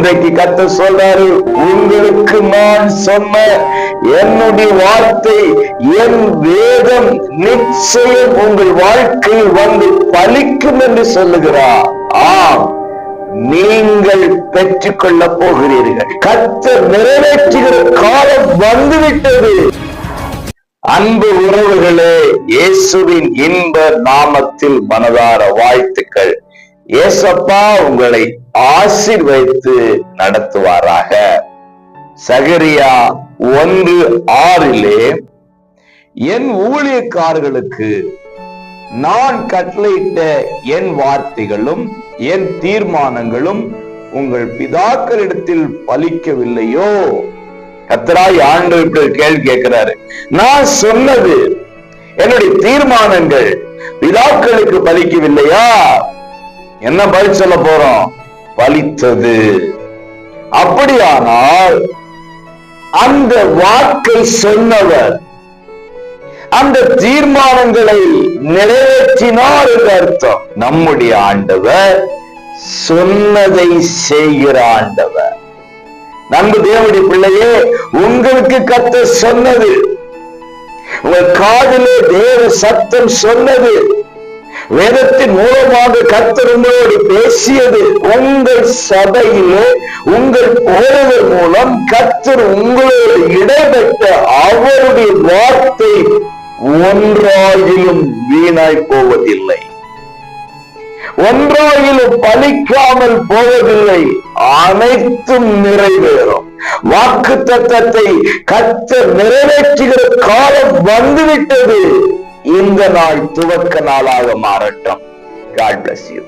இன்றைக்கு கத்த சொல்றாரு உங்களுக்கு நான் சொன்ன என்னுடைய வார்த்தை என் வேதம் நிச்சயம் உங்கள் வாழ்க்கையில் வந்து பலிக்கும் என்று சொல்லுகிறார். ஆம் நீங்கள் பெற்றுக்கொள்ள போகிறீர்கள். கத்த நிறைவேற்றுகிற காலம் வந்துவிட்டது. அன்பு உறவுகளே இயேசுவின் இன்ப நாமத்தில் மனதார வாழ்த்துக்கள். ஏசப்பா உங்களை ஆசிர்வதித்து நடத்துவாராக. சகரியா ஒன்று ஆறிலே என் ஊழியக்காரர்களுக்கு நான் கட்டளையிட்ட என் வார்த்தைகளும் என் தீர்மானங்களும் உங்கள் பிதாக்களிடத்தில் பலிக்கவில்லையோ? கத்தராய் ஆண்டு கேள்வி கேட்கிறாரு. நான் சொன்னது என்னுடைய தீர்மானங்கள் பிதாக்களுக்கு பலிக்கவில்லையா? என்ன பதில் சொல்ல போறோம்? பலித்தது அப்படியானால் அந்த வாக்கை சொன்னவர் அந்த தீர்மானங்களை நிறைவேற்றினார் என்று அர்த்தம். நம்முடைய ஆண்டவர் சொன்னதை செய்கிற ஆண்டவர். நண்பு தேவனுடைய பிள்ளையே உங்களுக்கு கத்த சொன்னது உங்கள் காதிலே தேவ சத்தம் சொன்னது வேதத்தின் மூலமாக கர்த்தர் பேசியது உங்கள் சபையிலே உங்கள் போதவர் மூலம் கத்தர் உங்களோடு இடைப்பட்ட அவருடைய வார்த்தை ஒன்றாயிலும் வீணாய் போவதில்லை. ஒன்றாயிலும் பலிக்காமல் போவதில்லை. அனைத்தும் நிறைவேறும். வாக்கு தத்தத்தை கத்தர் நிறைவேற்றுகிற காலம் வந்துவிட்டது. இந்த நாள் துவக்க நாளாக மாறட்டும். God bless you